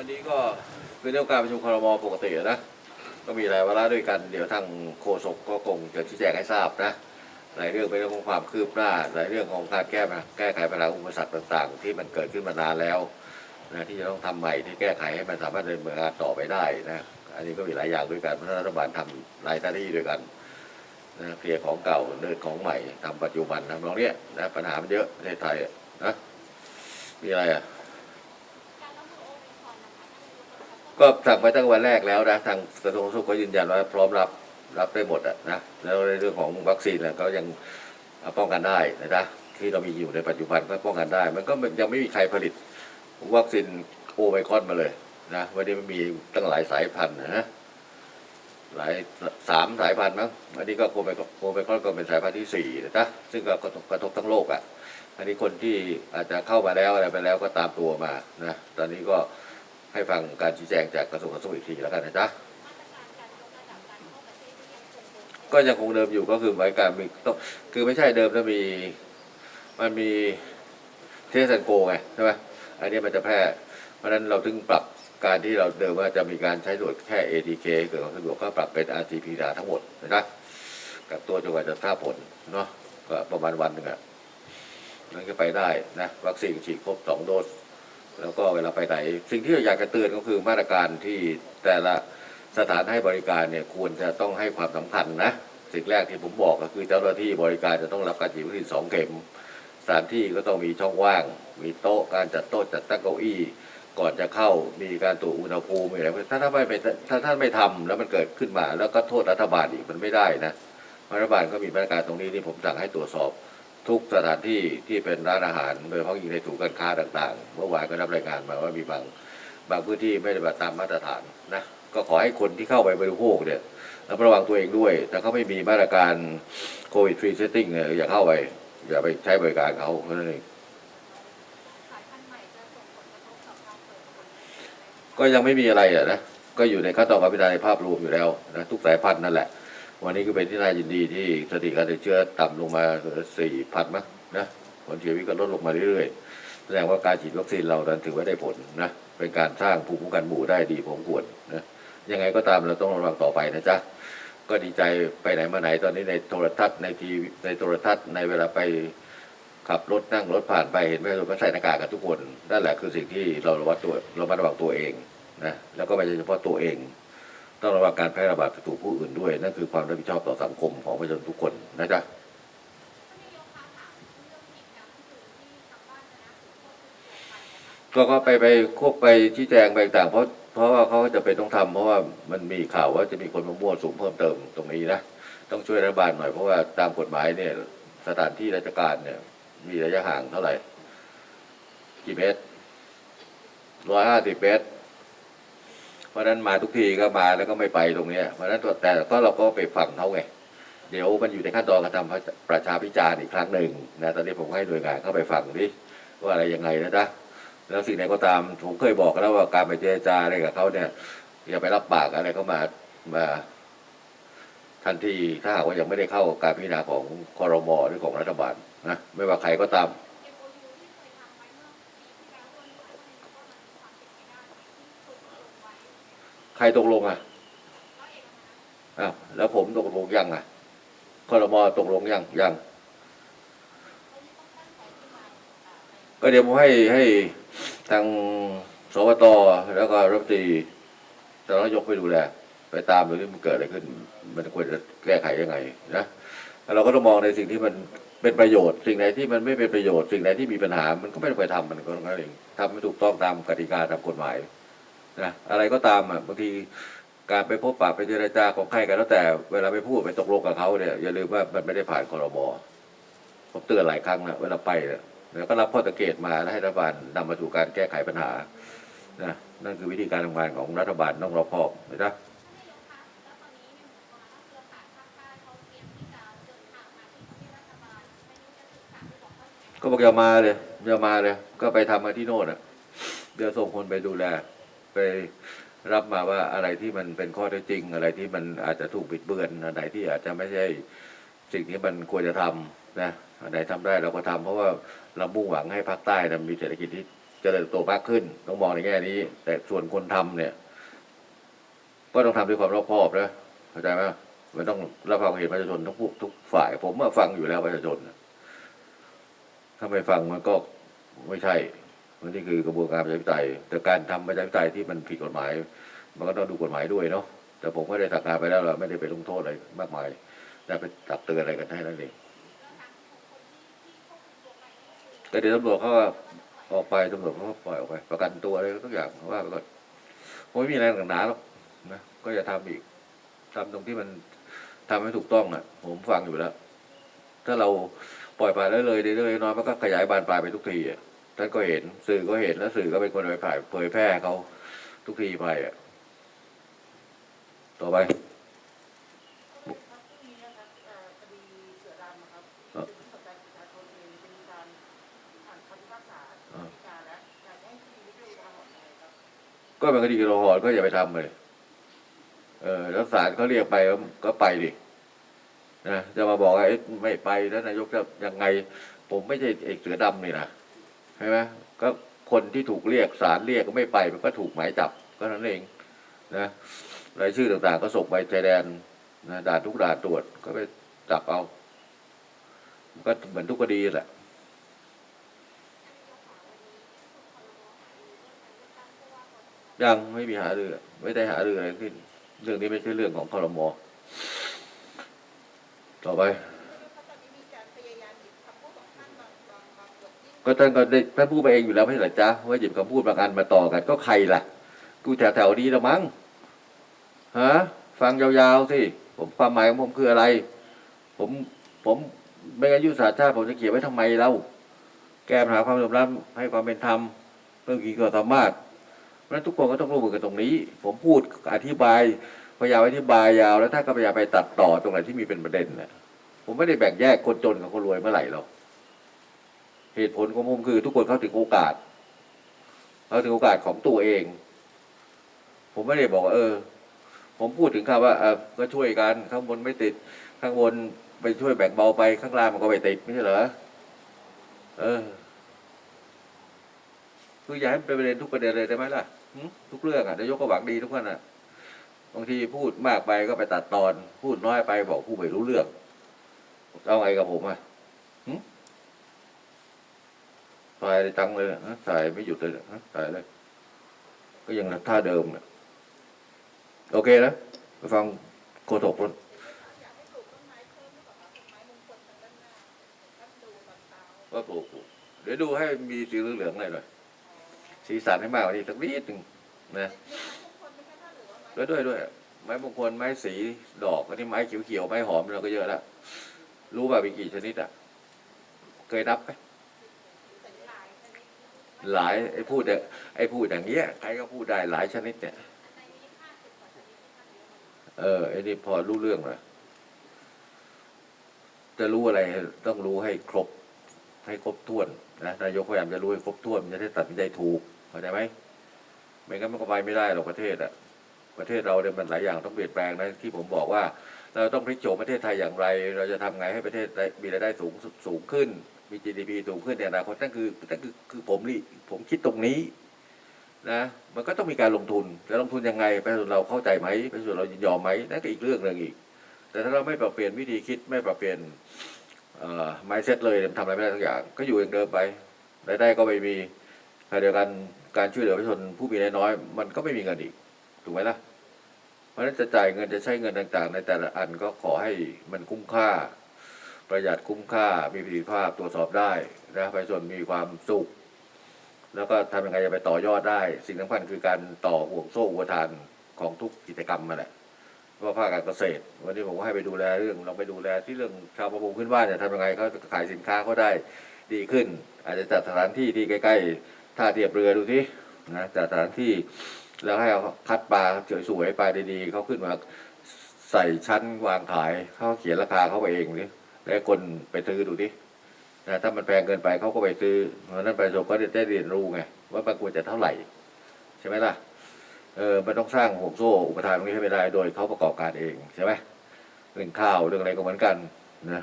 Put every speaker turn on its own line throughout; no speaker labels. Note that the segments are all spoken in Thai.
วันนี้ก็เป็นเรื่องการประชุมครมปกตินะ ก็มีหลายวาระด้วยกัน เดี๋ยวทางโฆษกก็คงจะชี้แจงให้ทราบนะ หลายเรื่องเป็นเรื่องของความคืบหน้า หลายเรื่องของการแก้แก้ไขปัญหาอุปสรรคต่าง ๆ ที่มันเกิดขึ้นมานานแล้วนะที่จะต้องทำใหม่ที่แก้ไขให้มันสามารถดำเนินการต่อไปได้นะ อันนี้ก็มีหลายอย่างด้วยกันเพราะรัฐบาลทำหลายหน้าที่ด้วยกันนะเคลียร์ของเก่าเดินของใหม่ทำปัจจุบันทำตรงเนี้ยนะปัญหามันเยอะประเทศไทยนะมีอะไรอะ ก็สั่งไปตั้งวันแรกแล้วนะทางกระทรวงสุขก็ยืนยันว่าพร้อมรับรับได้หมดอะนะแล้วในเรื่องของวัคซีนน่ะก็ยังป้องกันได้นะจ๊ะที่เรามีอยู่ในปัจจุบันก็ป้องกันได้ มันก็ยังไม่มีใครผลิตวัคซีนโอไมคอนมาเลยนะวันนี้มันมีตั้งหลายสายพันธุ์นะหลายสามสายพันธุ์มั้งอันนี้ก็โอไมโอไมคอนก็เป็นสายพันธุ์ที่สี่นะจ๊ะซึ่งก็กระทบกระทบทั้งโลกอะอันนี้คนที่อาจจะเข้ามาแล้วอะไรไปแล้วก็ตามตัวมานะตอนนี้ก็ ให้ฟังการชี้แจงจากกระทรวงสาธารณสุขอีกทีแล้วกันนะจ๊ะก็ยังคงเดิมอยู่ก็คือหมายการมีต้องคือไม่ใช่เดิมถ้ามี มันมีเทสแอนโกไงใช่ไหมอันนี้มันจะแพร่ เพราะฉะนั้นเราถึงปรับการที่เราเดิมว่าจะมีการใช้ตรวจแค่ ATK เกิดความสะดวกก็ปรับเป็น RT-PCR ทั้งหมดนะครับกับตัวจนกว่าจะทราบผลเนาะก็ประมาณวันหนึ่งอะนั่นก็ไปได้นะ วัคซีนฉีดครบสองโดส แล้วก็เวลาไปไหน สิ่งที่เราอยากจะเตือนก็คือมาตรการที่แต่ละสถานให้บริการเนี่ยควรจะต้องให้ความสำคัญนะสิ่งแรกที่ผมบอกก็คือเจ้าหน้าที่บริการจะต้องรับการฉีดวัคซีนสองเข็มสถานที่ก็ต้องมีช่องว่าง มีโต๊ะการจัดโต๊ะจัดตั้งเก้าอี้ก่อนจะเข้ามีการตรวจอุณหภูมิอะไรถ้าถ้าไม่ถ้าท่านไม่ทำแล้วมันเกิดขึ้นมา แล้วก็โทษรัฐบาลอีกมันไม่ได้นะรัฐบาลก็มีมาตรการตรงนี้ที่ผมสั่งให้ตรวจสอบ ทุกสถานที่ที่เป็นร้านอาหารโดยเฉพาะยิ่งในศูนย์การค้าต่างๆ เมื่อวานก็รับรายงานมาว่ามีบางบางพื้นที่ไม่ได้ปฏิบัติตามมาตรฐานนะก็ขอให้คนที่เข้าไปบริโภคเนี่ยระวังตัวเองด้วยถ้าเขาไม่มีมาตรการโควิดฟรีเซตติ้งเนี่ยอย่าเข้าไป อย่าไปใช้บริการเขาเพราะนั่นเองก็ยังไม่มีอะไรอะนะก็อยู่ในขั้นตอนการพิจารณาในภาพรวมอยู่แล้วนะทุกสายพันธุ์นั่นแหละ วันนี้ก็เป็นที่น่ายินดีที่สถิติการติดเชื้อต่ำลงมาสี่พันมั้งนะผลเสียวิตก็ลดลงมาเรื่อยๆ แสดงว่าการฉีดวัคซีนเรานั้นถือว่าได้ผลนะเป็นการสร้างภูมิคุ้มกันหมู่ได้ดีพอสมควรนะยังไงก็ตามเราต้องระวังต่อไปนะจ๊ะก็ดีใจไปไหนมาไหนตอนนี้ในโทรทัศน์ในทีในโทรทัศน์ในเวลาไปขับรถนั่งรถผ่านไปเห็นไหมเราก็ใส่หน้ากากกันทุกคนนั่นแหละคือสิ่งที่เราระวังตัวเรามาระวังตัวเองนะแล้วก็ไม่ใช่เฉพาะตัวเอง ต้องระวังการแพร่ระบาดไปสู่ผู้อื่นด้วย นั่นคือความรับผิดชอบต่อสังคมของประชาชนทุกคนนะจ๊ะก็ก็ไปไปควบไปชี้แจงไปต่างเพราะเพราะว่าเขาจะเป็นต้องทำเพราะว่ามันมีข่าวว่าจะมีคนมามั่วสุมเพิ่มเติมตรงนี้นะต้องช่วยรัฐบาลหน่อยเพราะว่าตามกฎหมายเนี่ยสถานที่ราชการเนี่ย มีระยะห่างเท่าไหร่กี่เมตรร้อยห้าสิบเมตร ราะฉะนั้นมาทุกทีก็มาแล้วก็ไม่ไปตรงเนี้ยเพราะฉะนั้นแต่ก็เราก็ไปฟังเขาไงเดี๋ยวมันอยู่ในขั้นตอนการทำประชาพิจารณ์อีกครั้งหนึ่งนะตอนนี้ผมให้หน่วยงานเข้าไปฟังดิว่าอะไรยังไงนะจ๊ะแล้วสิ่งไหนก็ตามผมเคยบอกแล้วว่าการไปเจรจาอะไรกับเขาเนี่ยอย่าไปรับปากอะไรเขามามาทันทีถ้าหากว่ายังไม่ได้เข้าการพิจารณาของคอรมอหรือของรัฐบาลนะไม่ว่าใครก็ตาม ใครตกลงอะอ้าวแล้วผมตกลงยังอะคอรมอตกลงยังยังก็เดี๋ยวผมให้ให้ทางสวตแล้วก็รัฐมนตรีสำนักนายกไปดูแลไปตามดูที่มันเกิดอะไรขึ้น มันควรจะแก้ไขยังไงนะเราก็ต้องมองในสิ่งที่มันเป็นประโยชน์ สิ่งไหนที่มันไม่เป็นประโยชน์ สิ่งไหนที่มีปัญหา มันก็ไม่ต้องไปทำมันก็นั่นเองทำไม่ถูกต้องตามกติกาตามกฎหมาย นะอะไรก็ตามอะบางทีการไปพบปะไปเจรจาของใครกันแล้วแต่เวลาไปพูดไปตกลงกับเขาเนี่ยอย่าลืมว่ามันไม่ได้ผ่านคอรมอผมเตือนหลายครั้งแล้วเวลาไปเนี่ยแล้วก็รับข้อสังเกตมาแล้วให้รัฐบาลนำมาสู่การแก้ไขปัญหานะนั่นคือวิธีการทำงานของรัฐบาลต้องรอบคอบนะก็บอกอย่ามาเลยอย่ามาเลย ก็ไปทำมาที่โน่นอะเดี๋ยวส่งคนไปดูแล ไปรับมาว่าอะไรที่มันเป็นข้อเท็จจริง อะไรที่มันอาจจะถูกบิดเบือนอะไรที่อาจจะไม่ใช่สิ่งที่มันควรจะทำนะอันไหนทำได้เราก็ทำเพราะว่าเรามุ่งหวังให้ภาคใต้นะมีเศรษฐกิจที่เจริญเติบโตมากขึ้น ต้องมองในแง่นี้ แต่ส่วนคนทำเนี่ย ก็ต้องทำด้วยความรอบคอบนะเข้าใจไหมมันต้องรับฟังเหตุประชาชนทุกทุกฝ่าย ผมมาฟังอยู่แล้วประชาชนถ้าไม่ฟังมันก็ไม่ใช่ นนี่คือกระบวนการประชาธิปไตยแต่การทำประชาธิปไตยที่มันผิดกฎหมาย มันก็ต้องดูกฎหมายด้วยเนาะแต่ผมก็ได้สั่งการไปแล้วเราไม่ได้ไปลงโทษอะไรมากมายได้ไปตักเตือนอะไรกันให้นั่นเองก็เดี๋ยวตำรวจเขาก็ออกไปตำรวจเขาก็ปล่อยออกไป ประกันตัวอะไรทุกอย่างว่าไปก่อนผมไม่มีอะไรหนักหนาหรอกนะก็อย่าทำอีกทำตรงที่มันทำให้ถูกต้องอะ ผมฟังอยู่แล้ว ถ้าเราปล่อยไปแล้วเลยเรื่อยๆน้อยมันก็ขยายบานปลายไปทุกทีอะ ท่านก็เห็น สื่อก็เห็นแล้วสื่อก็เป็นคนไปผ่ายเผยแพร่เขาทุกทีไปอะ ต่อไป
ครับพรุ่งนี้นะครับเอ่อคดีเสือดำนะครับ
อะ
ที่สนใจประชาชนเองจะมีการอ่านคำพิพากษา
อะ
ฎีกาและอยากให้คดีนี้เป็นอุทาหรณ์ยังไงครับ
ก็เป็นคดีโลหอนก็อย่าไปทำเลย เออแล้วศาลเขาเรียกไปก็ก็ไปดิ นะ จะมาบอกว่าเอ๊ะไม่ไปแล้วนายกจะยังไง ผมไม่ใช่เอกเสือดำนี่นะ ใช่ไหมก็คนที่ถูกเรียกศาลเรียกก็ไม่ไปมันก็ถูกหมายจับก็นั้นเองนะรายชื่อต่างๆ ก็ส่งไปชายแดนนะด่านทุกด่านตรวจก็ไปจับเอา ก็เหมือนทุกคดีแหละยังไม่มีหาเรือไม่ได้หาเรืออะไรขึ้น เรื่องนี้ไม่ใช่เรื่องของคอรมอต่อไป
ก็ท่าน
ก็ได้ท่านพูดไปเองอยู่แล้วไม่ใช่หรอจ๊ะว่าหยิบคำพูดบางอันมาต่อกัน ก็ใครล่ะ กูแถวแถวๆนี้ละมั้งฮะฟังยาวๆสิผมความหมายของผมคืออะไร ผมผมไม่งั้นยุทธศาสตร์ชาติผมจะเขียนไว้ทำไมเล่าแก้ปัญหาความเหลื่อมล้ำให้ความเป็นธรรมเรื่องกี่ความสามารถเพราะฉะนั้นทุกคนก็ต้องร่วมมือกันตรงนี้ ผมพูดอธิบายพยายามอธิบายยาว แล้วถ้าก็พยายามไปตัดต่อตรงไหนที่มีเป็นประเด็นน่ะผมไม่ได้แบ่งแยกคนจนกับคนรวยเมื่อไหร่หรอก เหตุผลของผมคือ ทุกคนเข้าถึงโอกาสเข้าถึงโอกาสของตัวเอง ผมไม่ได้บอกเออ ผมพูดถึงคำว่าเออก็ช่วยกันข้างบนไม่ติด ข้างบนไปช่วยแบ่งเบาไปข้างล่างมันก็ไม่ติดไม่ใช่เหรอเออคืออย่าให้เป็นประเด็นทุกประเด็นเลยได้ไหมล่ะทุกเรื่องอะนายกก็หวังดีทุกคนอะบางทีพูดมากไปก็ไปตัดตอน พูดน้อยไปบอกผู้ไม่รู้เรื่องเอาไงกับผมอะ ถ่ายจังเลยนะถ่ายไม่หยุดเลยนะถ่ายเลย ก็ยังท่าเดิมเนี่ยโอเคนะไปฟังโคศกรถ
อยากให้ปลูกต้นไม้เพิ่มหรือเปล่าคน
ว่าปลูกเดี๋ยวดูให้มีสีเหลืองๆหน่อยหน่อยสีสันให้มากกว่านี้สักนิดหนึ่งนะด้วยด้วยด้วยไม้มงคลไม้สีดอกอันนี้ไม้เขียวๆไม้หอมเราก็เยอะแล้วรู้ว่ามีกี่ชนิดอะ เคยนับไหม หลายไอ้พูดไอ้พูดอย่างเงี้ยใครก็พูดได้หลายชนิดเนี่ย
เอ
อไอ้นี่พอรู้เรื่องเลยจะรู้อะไรต้องรู้ให้ครบ ให้ครบถ้วนนะนายกพยายามจะรู้ให้ครบถ้วนมันจะได้ตัดสินใจถูกเข้าใจไหมไม่งั้นมันก็ไปไม่ได้หรอกประเทศอะประเทศเราเนี่ยมันหลายอย่างต้องเปลี่ยนแปลงนะที่ผมบอกว่า เราต้องพลิกโฉมประเทศไทยอย่างไร เราจะทำไงให้ประเทศได้มีรายได้สูงสูงขึ้น มี GDP สูงขึ้นในอนาคตนั่นคือนั่นคือคือผมนี่ผมคิดตรงนี้นะมันก็ต้องมีการลงทุนจะลงทุนยังไงประชาชนเราเข้าใจไหมประชาชนเรายินยอมไหมนั่นก็อีกเรื่องหนึ่งอีก แต่ถ้าเราไม่ปรับเปลี่ยนวิธีคิดไม่ปรับเปลี่ยนเอ่อ mindset เลยทำอะไรไม่ได้ทุกอย่าง ก็อยู่อย่างเดิมไปรายได้ก็ไม่มีขณะเดียวกันการช่วยเหลือประชาชนผู้มีรายน้อย มันก็ไม่มีเงินอีกถูกไหมล่ะเพราะฉะนั้นจะจ่ายเงินจะใช้เงินต่าง ๆ ในแต่ละอันก็ขอให้มันคุ้มค่า ประหยัดคุ้มค่ามีประสิทธิภาพตรวจสอบได้นะประชาชนมีความสุข แล้วก็ทำยังไงจะไปต่อยอดได้ สิ่งสำคัญคือการต่อห่วงโซ่อุปทานของทุกกิจกรรมมาแหละเพราภาคการเกษตร วันนี้ผมก็ให้ไปดูแลเรื่องเราไปดูแลที่เรื่องชาวประมงขึ้นบ้านเนี่ยทำยังไงเขาจะขายสินค้าเขาได้ดีขึ้น อาจจะจัดสถานที่ที่ใกล้ๆท่าเทียบเรือดูที่นะจัดสถานที่แล้วให้เอาคัดปลาสวยๆปลาดีๆเขาขึ้นมาใส่ชั้นวางขายเขาเขียนราคาเขาไปเองนี่ แล้วคนไปซื้อดูดินะถ้ามันแพงเกินไปเขาก็ไปซื้อเพราะนั้นประชาชนก็ได้เรียนรู้ไงว่ามันควรจะเท่าไหร่ ใช่ไหมล่ะเออมันต้องสร้างห่วงโซ่อุปทานตรงนี้ให้ไม่ได้โดยเขาประกอบการเองใช่ไหมเรื่องข้าวเรื่องอะไรก็เหมือนกันนะ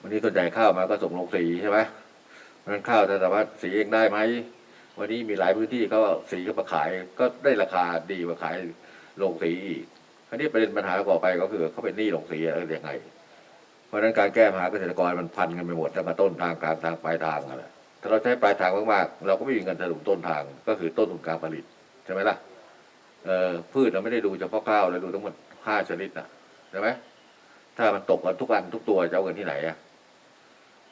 วันนี้ส่วนใหญ่ข้าวมาก็ส่งลงสีใช่ไหมเพราะนั้นข้าวจะสามารถสีเองได้ไหมวันนี้มีหลายพื้นที่เขาเอาสีก็มาขายก็ได้ราคาดีกว่าขายโรงสีอีกคราวนี้ประเด็นปัญหาต่อไปก็คือเขาเป็นหนี้โรงสีอะไรยังไง เพราะฉะนั้นการแก้ปัญหาเกษตรกรมันพันกันไปหมดตั้งแต่ต้นทางกลางทางปลายทางอะนะถ้าเราใช้ปลายทางมากๆเราก็ไม่มีเงินสนุนต้นทาง ก็คือต้นทุนการผลิตใช่ไหมล่ะเอ่อพืชเราไม่ได้ดูเฉพาะข้าวเราดูทั้งหมดห้าชนิดนะใช่ไหมถ้ามันตกกันทุกอันทุกตัวจะเอาเงินที่ไหนอะ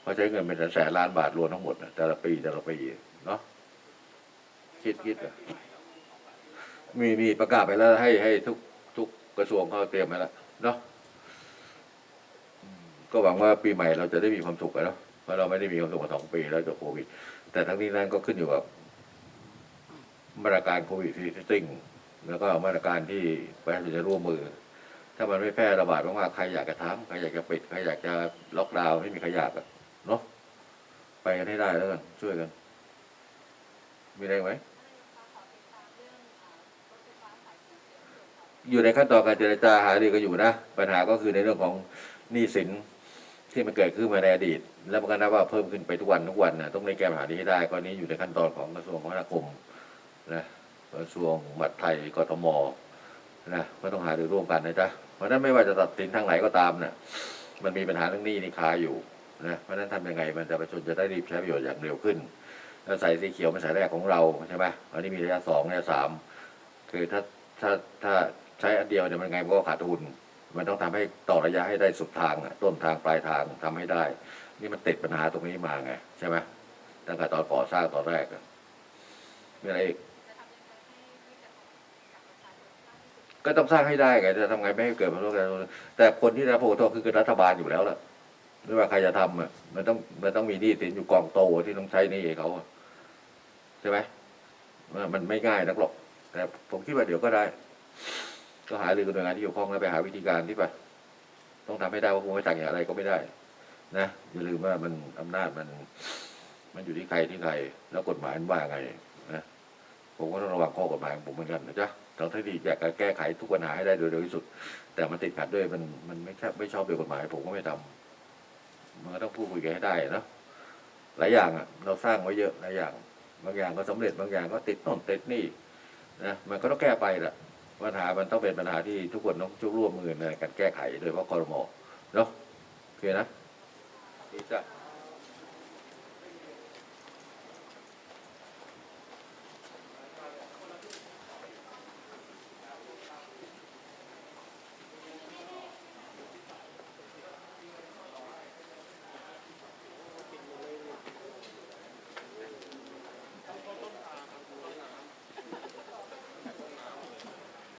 เพราใช้เงินเป็นแสนล้านบาทรวมทั้งหมดน่ะแต่ละปีแต่ละปีเนาะคิดคิดอะมีมีประกาศไปแล้วให้ให้ทุกทุกกระทรวงเขาเตรียมไว้แล้วเนาะ ก็หวังว่าปีใหม่เราจะได้มีความสุขกันเนาะเพราะเราไม่ได้มีความสุขมาสองปีแล้วจากโควิด แต่ทั้งนี้นั้นก็ขึ้นอยู่กับมาตรการโควิดที่ติ้งแล้วก็มาตรการที่ประชาชนจะร่วมมือ ถ้ามันไม่แพร่ระบาดมากๆใครอยากจะทำใครอยากจะปิดใครอยากจะล็อกดาวน์ไม่มีใครอยากอะเนาะไปกันให้ได้แล้วกันช่วยกัน มีอะไรไหมอยู่ในขั้นตอนการเจรจาหารือกันอยู่นะ ปัญหาก็คือในเรื่องของหนี้สิน ที่มันเกิดขึ้นมาในอดีต แล้วมันก็นับว่าเพิ่มขึ้นไปทุกวันทุกวันนะต้องในแก้ปัญหานี้ให้ได้ก็นี้อยู่ในขั้นตอนของกระทรวงคมนาคมนะกระทรวงมหาดไทยกทมนะก็ต้องหารือร่วมกันนะจ๊ะเพราะนั้นไม่ว่าจะตัดสินทางไหนก็ตามเนี่ยมันมีปัญหาเรื่องหนี้นี่คาอยู่นะเพราะนั้นทำยังไงมันจะประชาชนจะได้รีบใช้ประโยชน์อย่างเร็วขึ้นแล้วสายสีเขียวเป็นสายแรกของเราใช่ไหมอันนี้มีระยะสองระยะสามคือถ้าถ้าถ้าใช้อันเดียวเนี่ยมันไงมันก็ขาดทุน มันต้องทำให้ต่อระยะให้ได้สุดทางต้นทางปลายทางทำให้ได้ นี่มันติดปัญหาตรงนี้มาไงใช่ไหมตั้งแต่ตอนก่อสร้างตอนแรกมีอะไรอีกก็ต้องสร้างให้ได้ไงจะทำไงไม่ให้เกิดผลกระทบแต่คนที่รับผลกระทบคือรัฐบาลอยู่แล้วล่ะไม่ว่าใครจะทำอะมันต้องมันต้องมีหนี้สินอยู่กองโตที่ต้องใช้หนี้เขาใช่ไหมมันไม่ง่ายนักหรอก แต่ผมคิดว่าเดี๋ยวก็ได้ ก็หารือกับหน่วยงานที่เกี่ยวข้องแล้วไปหาวิธีการที่ไปต้องทำให้ได้ว่าคงไม่สั่งอย่างไรก็ไม่ได้ นะอย่าลืมว่ามันอำนาจมัน มันอยู่ที่ใครที่ใคร แล้วกฎหมายมันว่าไงนะผมก็ต้องระวังข้อกฎหมายของผมเหมือนกันนะจ๊ะเราถ้าดีอยากจะแก้ไขทุกปัญหาให้ได้โดยเร็วที่สุด แต่มันติดขัดด้วยมันมันไม่ใช่ไม่ชอบด้วยกฎหมาย ผมก็ไม่ทำมันก็ต้องพูดคุยกันให้ได้นะหลายอย่างอะ เราสร้างไว้เยอะหลายอย่าง บางอย่างก็สำเร็จบางอย่างก็ติดโน่นติดนี่นะมันก็ต้องแก้ไปแหละ ปัญหามันต้องเป็นปัญหาที่ทุกคนต้องช่วยร่วมมือในการแก้ไขโดยเฉพาะคอรมอเนาะโอเคนะดีจ้ะ